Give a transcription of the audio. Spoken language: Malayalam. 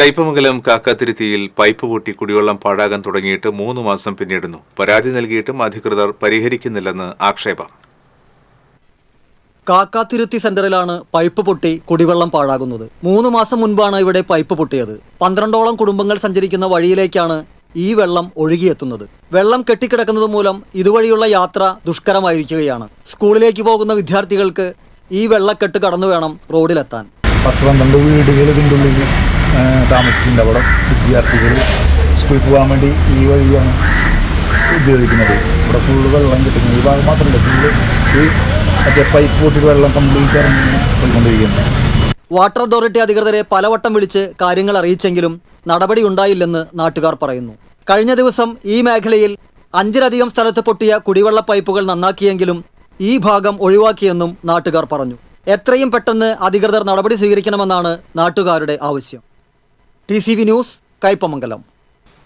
കയ്പമംഗലം കാക്കാത്തിരുത്തിയിൽ പൈപ്പ് പൊട്ടി കുടിവെള്ളം പാഴാകാൻ തുടങ്ങിയിട്ട് മൂന്ന് മാസം പിന്നിടുന്നു. പരാതി നൽകിയിട്ടും അധികൃതർ പരിഹരിക്കുന്നില്ലെന്ന് ആക്ഷേപം. കാക്കാത്തിരുത്തി സെന്ററിലാണ് പൈപ്പ് പൊട്ടി കുടിവെള്ളം പാഴാകുന്നത്. മൂന്ന് മാസം മുൻപാണ് ഇവിടെ പൈപ്പ് പൊട്ടിയത്. പന്ത്രണ്ടോളം കുടുംബങ്ങൾ സഞ്ചരിക്കുന്ന വഴിയിലേക്കാണ് ഈ വെള്ളം ഒഴുകിയെത്തുന്നത്. വെള്ളം കെട്ടിക്കിടക്കുന്നത് മൂലം ഇതുവഴിയുള്ള യാത്ര ദുഷ്കരമായിരിക്കുകയാണ്. സ്കൂളിലേക്ക് പോകുന്ന വിദ്യാർത്ഥികൾക്ക് ഈ വെള്ളക്കെട്ട് കടന്നു വേണം റോഡിലെത്താൻ. പത്ത് പന്ത്രണ്ട് വീടുകൾ ഇതിന്റെ ഉള്ളിൽ. താമസിക്കുന്നുണ്ട് അവിടെ വിദ്യാർത്ഥികൾ സ്കൂളിൽ പോകാൻ വേണ്ടി ഈ വഴിയാണ് ഉപയോഗിക്കുന്നത്. ഇവിടെ ഫുള്ള് വെള്ളം കിട്ടുന്നത് ഈ ഭാഗം മാത്രമല്ല ഫുള്ള് ഈ മറ്റേ പൈപ്പ് പൊട്ടി വെള്ളം കംപ്ലീറ്റ് പോയിക്കൊണ്ടിരിക്കുന്നത് വാട്ടർ അതോറിറ്റി അധികൃതരെ പലവട്ടം വിളിച്ച് കാര്യങ്ങൾ അറിയിച്ചെങ്കിലും നടപടി ഉണ്ടായില്ലെന്ന് നാട്ടുകാർ പറയുന്നു. കഴിഞ്ഞ ദിവസം ഈ മേഖലയിൽ അഞ്ചിലധികം സ്ഥലത്ത് പൊട്ടിയ കുടിവെള്ള പൈപ്പുകൾ നന്നാക്കിയെങ്കിലും ഈ ഭാഗം ഒഴിവാക്കിയെന്നും നാട്ടുകാർ പറഞ്ഞു. എത്രയും പെട്ടെന്ന് അധികൃതർ നടപടി സ്വീകരിക്കണമെന്നാണ് നാട്ടുകാരുടെ ആവശ്യം. T news Kaipamangalam.